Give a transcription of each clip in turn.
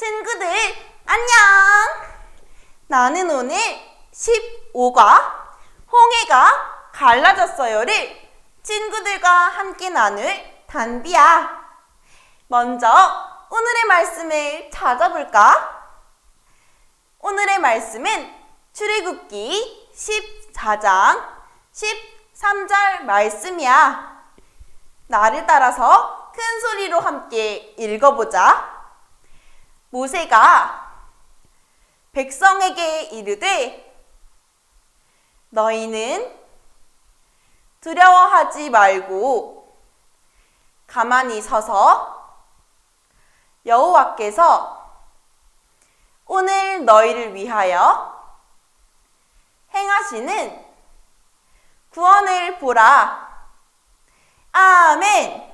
친구들, 안녕! 나는 오늘 15과 홍해가 갈라졌어요를 친구들과 함께 나눌 단비야. 먼저 오늘의 말씀을 찾아볼까? 오늘의 말씀은 출애굽기 14장 13절 말씀이야. 나를 따라서 큰 소리로 함께 읽어보자. 모세가 백성에게 이르되 너희는 두려워하지 말고 가만히 서서 여호와께서 오늘 너희를 위하여 행하시는 구원을 보라. 아멘.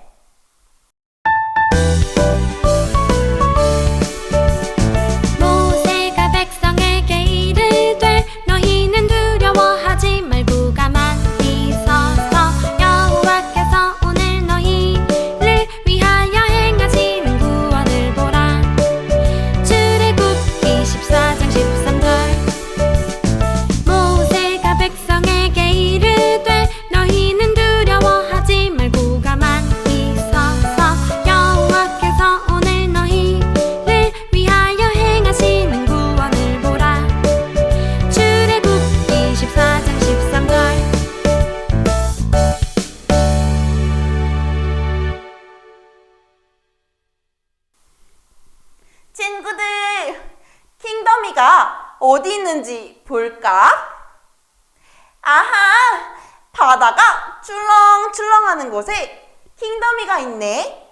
하는 곳에 킹덤이가 있네.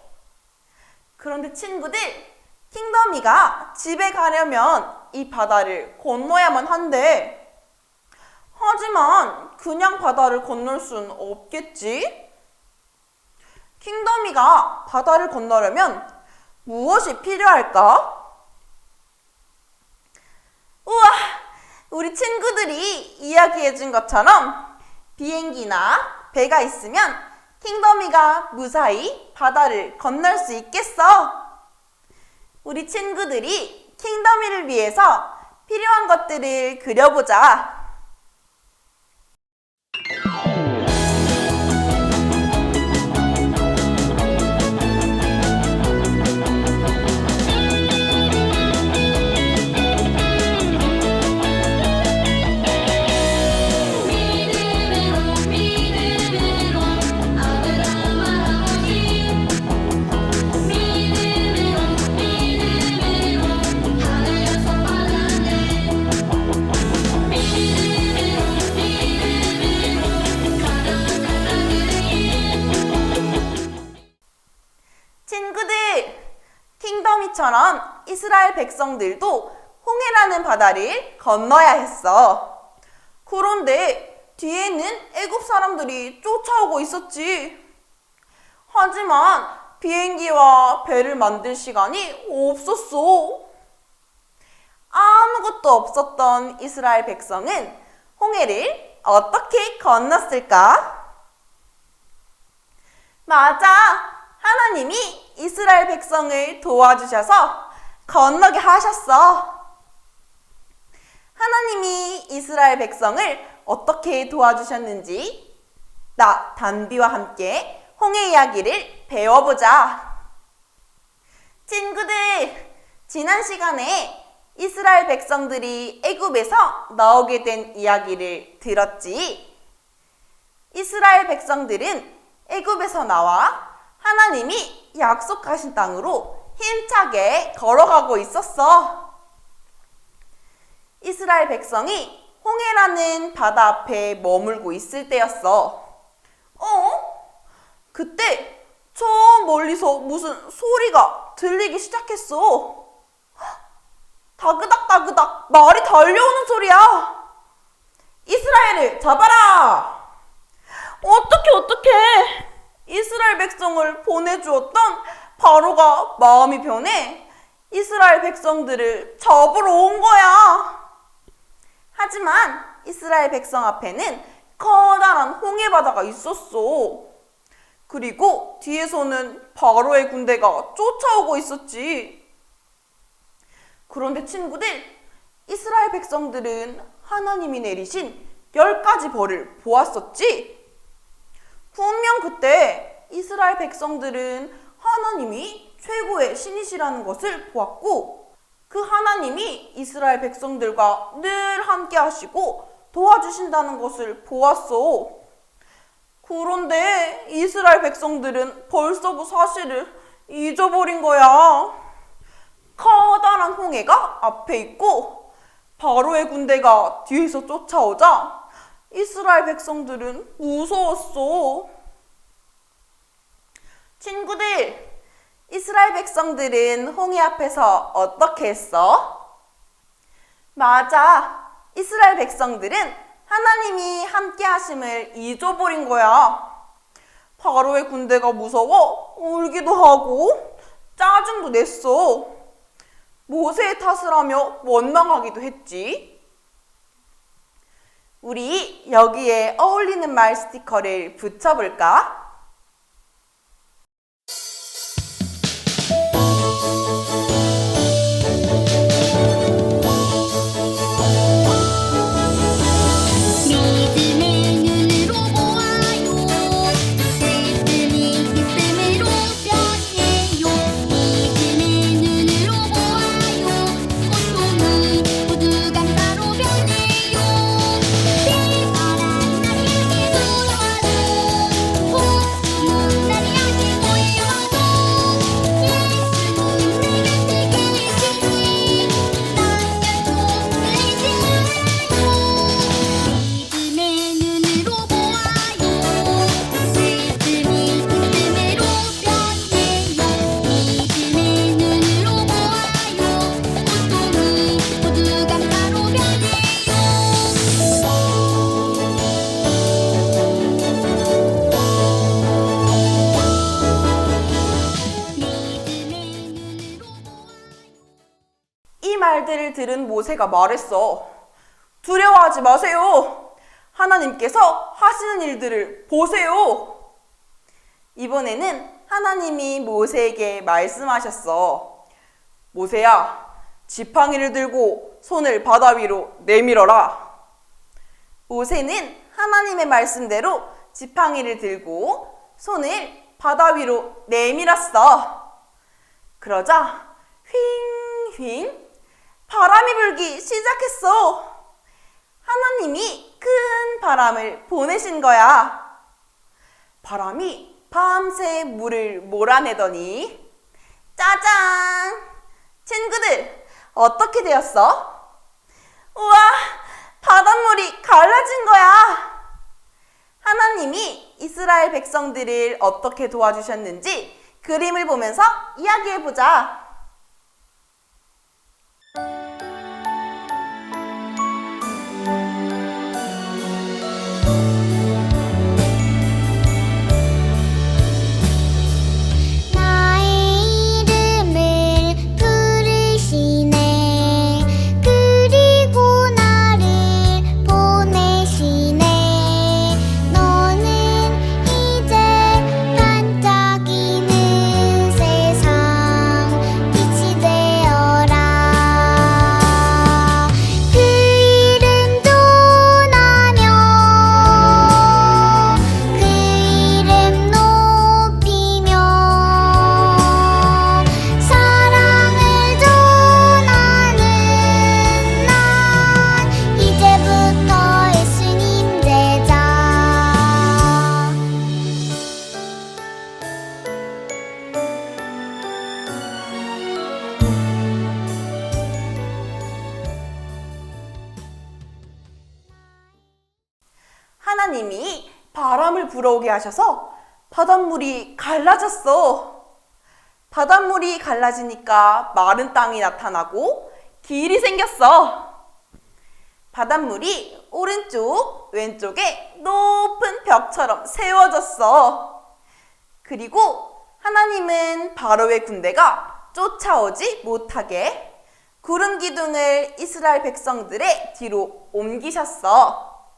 그런데 친구들, 킹덤이가 집에 가려면 이 바다를 건너야만 한대. 하지만 그냥 바다를 건널 순 없겠지? 킹덤이가 바다를 건너려면 무엇이 필요할까? 우와, 우리 친구들이 이야기해준 것처럼 비행기나 배가 있으면 킹덤이가 무사히 바다를 건널 수 있겠어. 우리 친구들이 킹덤이를 위해서 필요한 것들을 그려보자. 백성들도 홍해라는 바다를 건너야 했어. 그런데 뒤에는 애굽 사람들이 쫓아오고 있었지. 하지만 비행기와 배를 만들 시간이 없었어. 아무것도 없었던 이스라엘 백성은 홍해를 어떻게 건넜을까? 맞아. 하나님이 이스라엘 백성을 도와주셔서 건너게 하셨어. 하나님이 이스라엘 백성을 어떻게 도와주셨는지 나 단비와 함께 홍해 이야기를 배워보자. 친구들, 지난 시간에 이스라엘 백성들이 애굽에서 나오게 된 이야기를 들었지? 이스라엘 백성들은 애굽에서 나와 하나님이 약속하신 땅으로 힘차게 걸어가고 있었어. 이스라엘 백성이 홍해라는 바다 앞에 머물고 있을 때였어. 어? 그때 저 멀리서 무슨 소리가 들리기 시작했어. 다그닥 다그닥 말이 달려오는 소리야. 이스라엘을 잡아라. 어떻게 어떻게 이스라엘 백성을 보내주었던 바로가 마음이 변해 이스라엘 백성들을 잡으러 온 거야. 하지만 이스라엘 백성 앞에는 커다란 홍해 바다가 있었어. 그리고 뒤에서는 바로의 군대가 쫓아오고 있었지. 그런데 친구들, 이스라엘 백성들은 하나님이 내리신 열 가지 벌을 보았었지? 분명 그때 이스라엘 백성들은 하나님이 최고의 신이시라는 것을 보았고, 그 하나님이 이스라엘 백성들과 늘 함께 하시고 도와주신다는 것을 보았어. 그런데 이스라엘 백성들은 벌써 그 사실을 잊어버린 거야. 커다란 홍해가 앞에 있고 바로의 군대가 뒤에서 쫓아오자 이스라엘 백성들은 무서웠어. 친구들, 이스라엘 백성들은 홍해 앞에서 어떻게 했어? 맞아. 이스라엘 백성들은 하나님이 함께 하심을 잊어버린 거야. 바로의 군대가 무서워 울기도 하고 짜증도 냈어. 모세의 탓을 하며 원망하기도 했지. 우리 여기에 어울리는 말 스티커를 붙여볼까? 들은 모세가 말했어. 두려워하지 마세요. 하나님께서 하시는 일들을 보세요. 이번에는 하나님이 모세에게 말씀하셨어. 모세야, 지팡이를 들고 손을 바다 위로 내밀어라. 모세는 하나님의 말씀대로 지팡이를 들고 손을 바다 위로 내밀었어. 그러자 휑휑 바람이 불기 시작했어. 하나님이 큰 바람을 보내신 거야. 바람이 밤새 물을 몰아내더니 짜잔! 친구들, 어떻게 되었어? 우와, 바닷물이 갈라진 거야. 하나님이 이스라엘 백성들을 어떻게 도와주셨는지 그림을 보면서 이야기해보자. 하셔서 바닷물이 갈라졌어. 바닷물이 갈라지니까 마른 땅이 나타나고 길이 생겼어. 바닷물이 오른쪽, 왼쪽에 높은 벽처럼 세워졌어. 그리고 하나님은 바로의 군대가 쫓아오지 못하게 구름 기둥을 이스라엘 백성들의 뒤로 옮기셨어.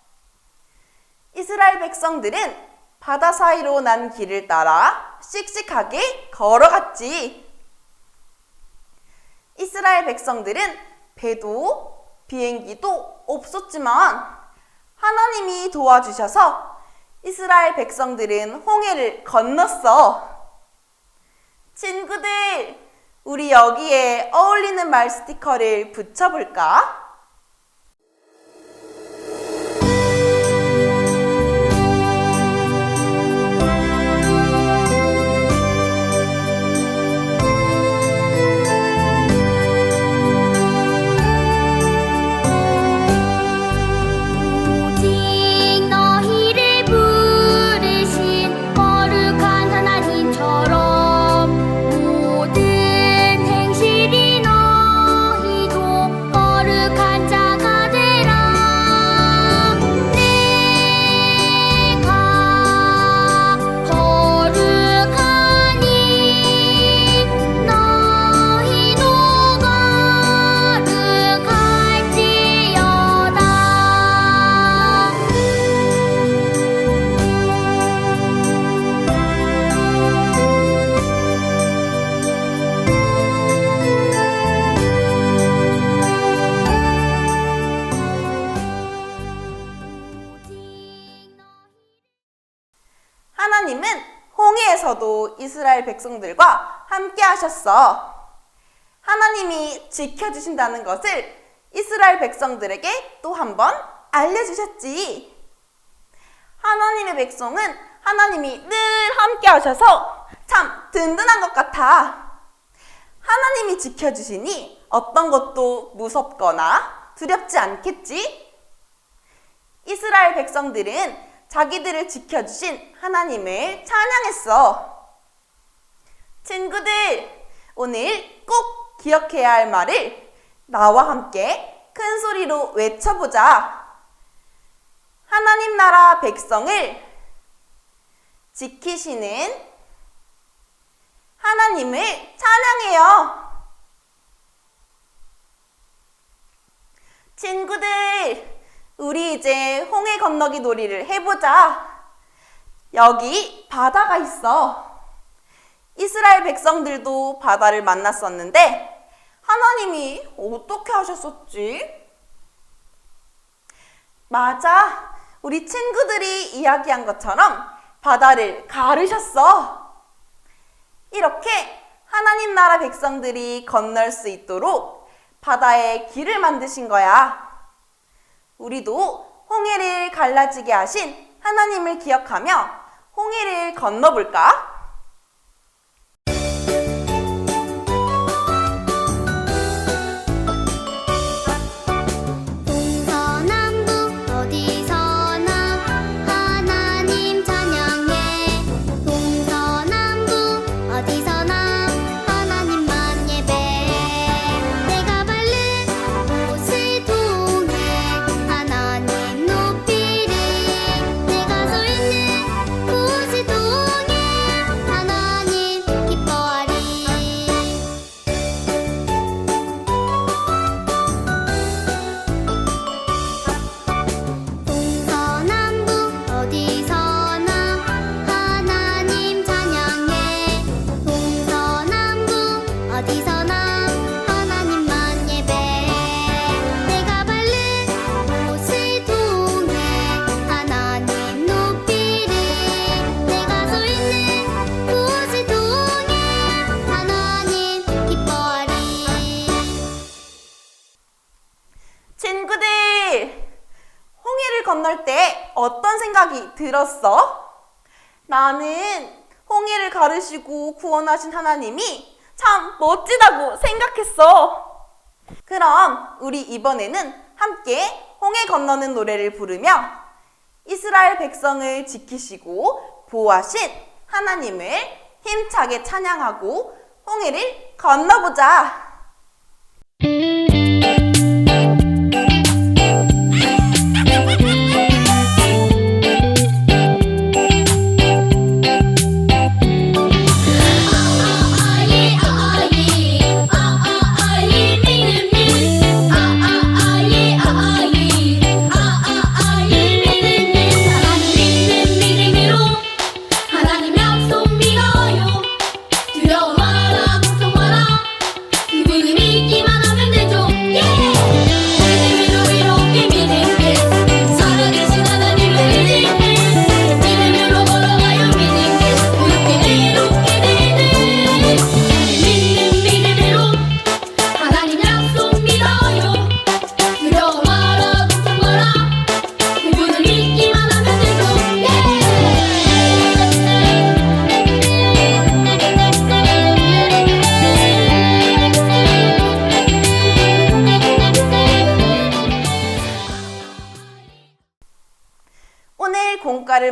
이스라엘 백성들은 바다 사이로 난 길을 따라 씩씩하게 걸어갔지. 이스라엘 백성들은 배도 비행기도 없었지만 하나님이 도와주셔서 이스라엘 백성들은 홍해를 건넜어. 친구들, 우리 여기에 어울리는 말 스티커를 붙여볼까? 이스라엘 백성들과 함께 하셨어. 하나님이 지켜주신다는 것을 이스라엘 백성들에게 또 한 번 알려주셨지. 하나님의 백성은 하나님이 늘 함께 하셔서 참 든든한 것 같아. 하나님이 지켜주시니 어떤 것도 무섭거나 두렵지 않겠지? 이스라엘 백성들은 자기들을 지켜주신 하나님을 찬양했어. 친구들, 오늘 꼭 기억해야 할 말을 나와 함께 큰 소리로 외쳐보자. 하나님 나라 백성을 지키시는 하나님을 찬양해요. 친구들, 우리 이제 홍해 건너기 놀이를 해보자. 여기 바다가 있어. 이스라엘 백성들도 바다를 만났었는데, 하나님이 어떻게 하셨었지? 맞아. 우리 친구들이 이야기한 것처럼 바다를 가르셨어. 이렇게 하나님 나라 백성들이 건널 수 있도록 바다에 길을 만드신 거야. 우리도 홍해를 갈라지게 하신 하나님을 기억하며 홍해를 건너볼까? 나는 홍해를 가르시고 구원하신 하나님이 참 멋지다고 생각했어. 그럼 우리 이번에는 함께 홍해 건너는 노래를 부르며 이스라엘 백성을 지키시고 보호하신 하나님을 힘차게 찬양하고 홍해를 건너보자.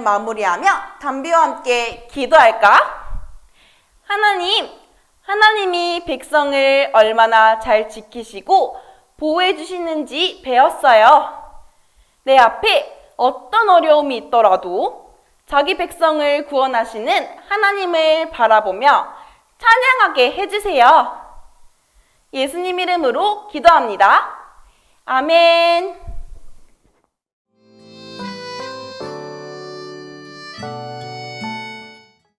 마무리하며 담비와 함께 기도할까? 하나님, 하나님이 백성을 얼마나 잘 지키시고 보호해 주시는지 배웠어요. 내 앞에 어떤 어려움이 있더라도 자기 백성을 구원하시는 하나님을 바라보며 찬양하게 해주세요. 예수님 이름으로 기도합니다. 아멘.